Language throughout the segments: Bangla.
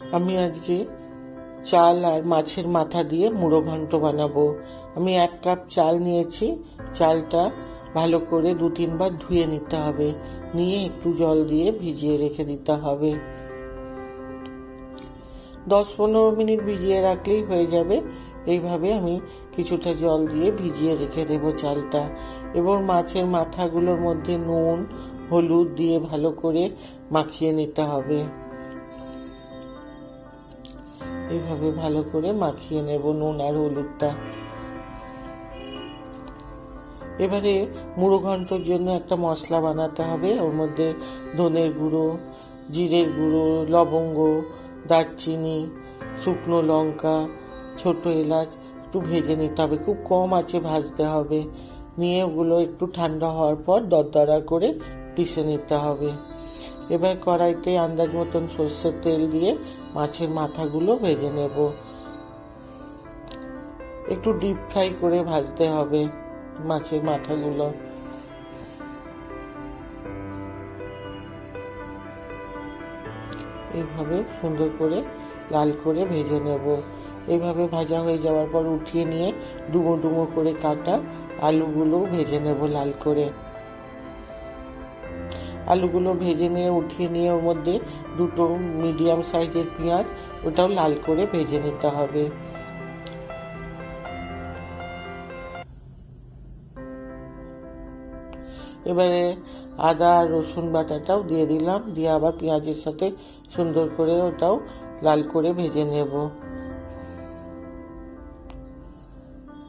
আমি আজকে চাল আর মাছের মাথা দিয়ে মুড়ো ঘন্ট বানাবো। আমি এক কাপ চাল নিয়েছি। চালটা ভালো করে দু তিনবার ধুয়ে নিতে হবে। নিয়ে একটু জল দিয়ে ভিজিয়ে রেখে দিতে হবে। দশ পনেরো মিনিট ভিজিয়ে রাখলেই হয়ে যাবে। এইভাবে আমি কিছুটা জল দিয়ে ভিজিয়ে রেখে দেব চালটা। এবং মাছের মাথাগুলোর মধ্যে নুন, হলুদ দিয়ে ভালো করে মাখিয়ে নিতে হবে। এইভাবে ভালো করে মাখিয়ে নেব নুন আর হলুদটা। এবারে মুড়ো ঘন্টর জন্য একটা মশলা বানাতে হবে। ওর মধ্যে ধনের গুঁড়ো, জিরের গুঁড়ো, লবঙ্গ, দারচিনি, শুকনো লঙ্কা, ছোট এলাচ একটু ভেজে নিতে হবে। খুব কম আছে ভাজতে হবে। নিয়ে ওগুলো একটু ঠান্ডা হওয়ার পর দরদরা করে পিষে নিতে হবে। এবার কড়াইতে আন্দাজ মতন সর্ষের তেল দিয়ে মাছের মাথাগুলো ভেজে নেব। একটু ডিপ ফ্রাই করে ভাজতে হবে মাছের মাথাগুলো। এইভাবে সুন্দর করে লাল করে ভেজে নেব। এইভাবে ভাজা হয়ে যাওয়ার পর উঠিয়ে নিয়ে ডুমো ডুমো করে কাটা আলুগুলো ভেজে নেব লাল করে। আলুগুলো ভেজে নিয়ে, উঠিয়ে নিয়ে ওর মধ্যে দুটো মিডিয়াম সাইজের পেঁয়াজ, ওটাও লাল করে ভেজে নিতে হবে। এবারে আদা, রসুন বাটাটাও দিয়ে দিলাম, দিয়ে আবার পেঁয়াজের সাথে সুন্দর করে ওটাও লাল করে ভেজে নেব।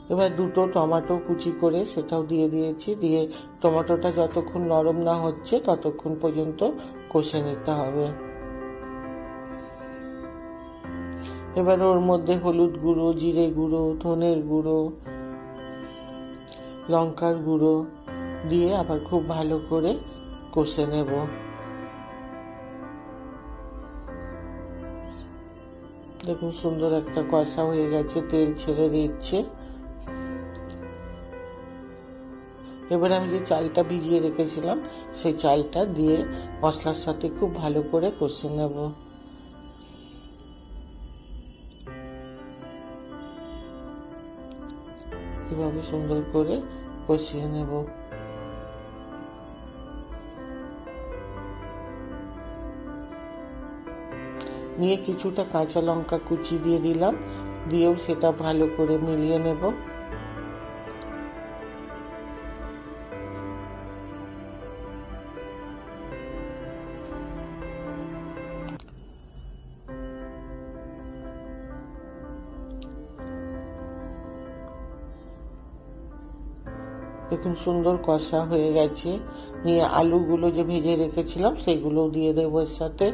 এবার দুটো টমেটো কুচি করে সেটাও দিয়ে দিয়েছি। দিয়ে টমেটোটা যতক্ষণ নরম না হচ্ছে ততক্ষণ পর্যন্ত কষে নিতে হবে। এবার ওর মধ্যে হলুদ গুঁড়ো, জিরে গুঁড়ো, ধনের গুঁড়ো, লঙ্কার গুঁড়ো দিয়ে আবার খুব ভালো করে কষে নেব। দেখুন সুন্দর একটা কষা হয়ে গেছে, তেল ছেড়ে দিচ্ছে। এবার আমি যে চালটা ভিজিয়ে রেখেছিলাম, সেই চালটা দিয়ে মশলার সাথে খুব ভালো করে কষে নেব। এভাবে সুন্দর করে কষিয়ে নেব। নিয়ে কিছুটা কাঁচা লঙ্কা কুচি দিয়ে দিলাম, দিয়েও সেটা ভালো করে মিলিয়ে নেব। দেখুন, সুন্দর কষা হয়ে গেছে। নিয়ে আলুগুলো যে ভেজে রেখেছিলাম সেগুলো দিয়ে দেবো এর সাথে।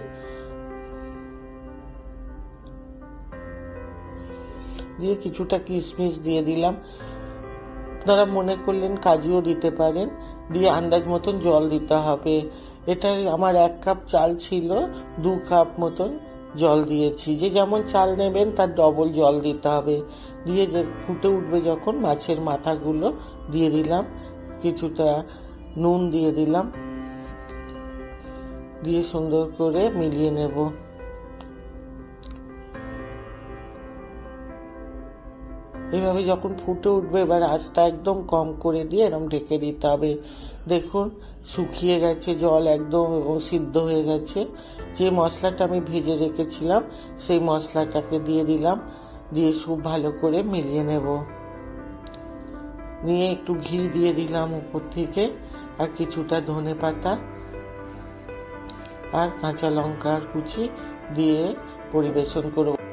দিয়ে কিছুটা কিশমিশ দিয়ে দিলাম। আপনারা মনে করলেন কাজুও দিতে পারেন। দিয়ে আন্দাজ মতন জল দিতে হবে। এটা আমার এক কাপ চাল ছিল, দু কাপ মতন। জল দিয়েছি। যে যেমন চাল নেবেন, তার ডবল জল দিতে হবে। দিয়ে ফুটে উঠবে যখন, মাছের মাথাগুলো দিয়ে দিলাম। কিছুটা নুন দিয়ে দিলাম। দিয়ে সুন্দর করে মিলিয়ে নেব। এভাবে যখন ফুটে উঠবে, এবার আঁচটা একদম কম করে দিয়ে এরকম ঢেকে দিতে হবে। দেখুন, শুকিয়ে গেছে, জল একদম সিদ্ধ হয়ে গেছে। যে মশলাটা আমি ভেজে রেখেছিলাম, সেই মশলাটাকে দিয়ে দিলাম। দিয়ে খুব ভালো করে মিলিয়ে নেব। নিয়ে একটু ঘি দিয়ে দিলাম উপর থেকে, আর কিছুটা ধনে পাতা আর কাঁচা লঙ্কার কুচি দিয়ে পরিবেশন করব।